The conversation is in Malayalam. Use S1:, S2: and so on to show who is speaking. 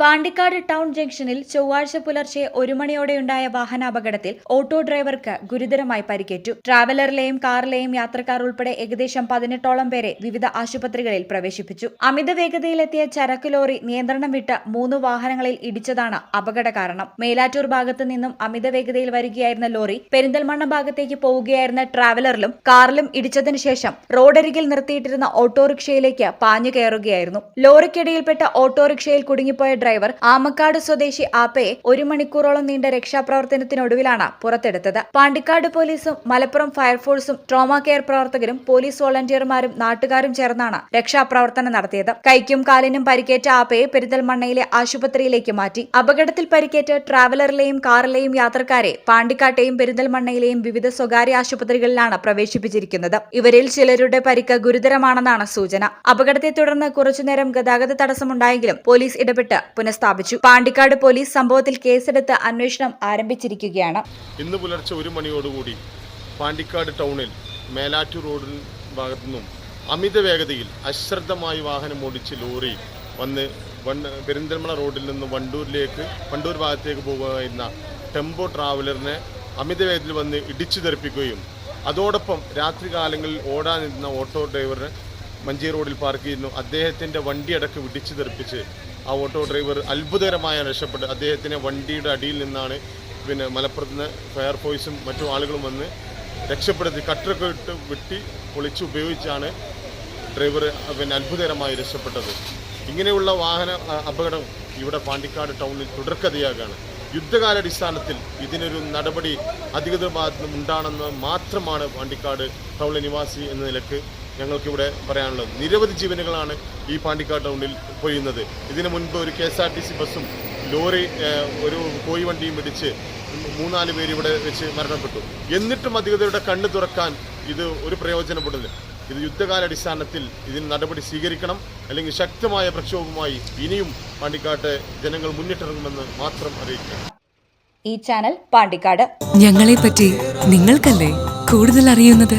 S1: പാണ്ടിക്കാട് ടൗൺ ജംഗ്ഷനിൽ ചൊവ്വാഴ്ച പുലർച്ചെ ഒരു മണിയോടെയുണ്ടായ വാഹനാപകടത്തിൽ ഓട്ടോ ഡ്രൈവർക്ക് ഗുരുതരമായി പരിക്കേറ്റു. ട്രാവലറിലെയും കാറിലെയും യാത്രക്കാർ ഉൾപ്പെടെ ഏകദേശം പതിനെട്ടോളം പേരെ വിവിധ ആശുപത്രികളിൽ പ്രവേശിപ്പിച്ചു. അമിത വേഗതയിലെത്തിയ ചരക്ക് ലോറി നിയന്ത്രണം വിട്ട് മൂന്ന് വാഹനങ്ങളിൽ ഇടിച്ചതാണ് അപകട കാരണം. മേലാറ്റൂർ ഭാഗത്ത് നിന്നും അമിത വേഗതയിൽ വരികയായിരുന്ന ലോറി പെരിന്തൽമണ്ണ ഭാഗത്തേക്ക് പോവുകയായിരുന്ന ട്രാവലറിലും കാറിലും ഇടിച്ചതിനു ശേഷം റോഡരികിൽ നിർത്തിയിട്ടിരുന്ന ഓട്ടോറിക്ഷയിലേക്ക് പാഞ്ഞു കയറുകയായിരുന്നു. ലോറിക്കിടയിൽപ്പെട്ട ഓട്ടോറിക്ഷയിൽ കുടുങ്ങിപ്പോയ ഡ്രൈവർ ആമക്കാട് സ്വദേശി ആപ്പയെ ഒരു മണിക്കൂറോളം നീണ്ട രക്ഷാപ്രവർത്തനത്തിനൊടുവിലാണ് പുറത്തെടുത്തത്. പാണ്ടിക്കാട് പോലീസും മലപ്പുറം ഫയർഫോഴ്സും ട്രോമ കെയർ പ്രവർത്തകരും പോലീസ് വോളണ്ടിയർമാരും നാട്ടുകാരും ചേർന്നാണ് രക്ഷാപ്രവർത്തനം നടത്തിയത്. കൈക്കും കാലിനും പരിക്കേറ്റ ആപ്പയെ പെരിന്തൽമണ്ണയിലെ ആശുപത്രിയിലേക്ക് മാറ്റി. അപകടത്തിൽ പരിക്കേറ്റ് ട്രാവലറിലെയും കാറിലെയും യാത്രക്കാരെ പാണ്ടിക്കാട്ടെയും പെരിന്തൽമണ്ണയിലെയും വിവിധ സ്വകാര്യ ആശുപത്രികളിലാണ് പ്രവേശിപ്പിച്ചിരിക്കുന്നത്. ഇവരിൽ ചിലരുടെ പരിക്ക് ഗുരുതരമാണെന്നാണ് സൂചന. അപകടത്തെ തുടർന്ന് കുറച്ചുനേരം ഗതാഗത തടസ്സമുണ്ടായെങ്കിലും പോലീസ് ഇടപെട്ട് പുനഃസ്ഥാപിച്ചു. പാണ്ടിക്കാട് പോലീസ് സംഭവത്തിൽ കേസെടുത്ത് അന്വേഷണം ആരംഭിച്ചിരിക്കുകയാണ്.
S2: ഇന്ന് പുലർച്ചെ ഒരു മണിയോടുകൂടി പാണ്ടിക്കാട് ടൗണിൽ മേലാറ്റൂർ റോഡിൽ ഭാഗത്തു നിന്നും അമിത വേഗതയിൽ അശ്രദ്ധമായി വാഹനം ഓടിച്ച് ലോറി വന്ന് വണ്ട് പെരിന്തൽമണ്ണ റോഡിൽ നിന്ന് വണ്ടൂരിലേക്ക് വണ്ടൂർ ഭാഗത്തേക്ക് പോകുന്ന ടെമ്പോ ട്രാവലറിനെ അമിത വേഗതയിൽ വന്ന് ഇടിച്ചു തെറിപ്പിക്കുകയും അതോടൊപ്പം രാത്രികാലങ്ങളിൽ ഓടാനിരുന്ന ഓട്ടോ ഡ്രൈവറിനെ മഞ്ചേരി റോഡിൽ പാർക്ക് ചെയ്യുന്നു. അദ്ദേഹത്തിന്റെ വണ്ടിയടക്കം ഇടിച്ചു തെറിപ്പിച്ച് ആ ഓട്ടോ ഡ്രൈവർ അത്ഭുതകരമായ രക്ഷപ്പെട്ട് അദ്ദേഹത്തിനെ വണ്ടിയുടെ അടിയിൽ നിന്നാണ് പിന്നെ മലപ്പുറത്ത് നിന്ന് ഫയർഫോഴ്സും മറ്റു ആളുകളും വന്ന് രക്ഷപ്പെടുത്തി കട്ടറൊക്കെ ഇട്ട് വെട്ടി പൊളിച്ച് ഉപയോഗിച്ചാണ് ഡ്രൈവർ പിന്നെ അത്ഭുതകരമായി രക്ഷപ്പെട്ടത്. ഇങ്ങനെയുള്ള വാഹന അപകടം ഇവിടെ പാണ്ടിക്കാട് ടൗണിൽ തുടർക്കഥയാകാണ്. യുദ്ധകാലാടിസ്ഥാനത്തിൽ ഇതിനൊരു നടപടി അധികൃത ഭാഗത്തുനിന്നും ഉണ്ടാണെന്ന് മാത്രമാണ് പാണ്ടിക്കാട് ടൗണിലെ നിവാസി എന്ന നിലയ്ക്ക് ഞങ്ങൾക്കിവിടെ പറയാനുള്ളത്. നിരവധി ജീവനുകളാണ് ഈ പാണ്ടിക്കാട് ടൗണിൽ പൊയ്യുന്നത് ഇതിനു മുൻപ് ഒരു K S R T C ബസ്സും ലോറി ഒരു കോഴി വണ്ടിയും ഇടിച്ച് മൂന്നാൽ പേര് ഇവിടെ വെച്ച് മരണപ്പെട്ടു. എന്നിട്ടും അധികൃതരുടെ കണ്ണ് തുറക്കാൻ ഇത് ഒരു പ്രയോജനപ്പെടുന്നില്ല. ഇത് യുദ്ധകാലടിസ്ഥാനത്തിൽ ഇതിന് നടപടി സ്വീകരിക്കണം. അല്ലെങ്കിൽ ശക്തമായ പ്രക്ഷോഭവുമായി ഇനിയും പാണ്ടിക്കാട്ട് ജനങ്ങൾ മുന്നിട്ടിറങ്ങുമെന്ന് മാത്രം അറിയിക്കുക.
S1: ഈ ചാനൽ പാണ്ടിക്കാട്.
S3: ഞങ്ങളെ പറ്റി നിങ്ങൾക്കല്ലേ കൂടുതൽ അറിയുന്നത്?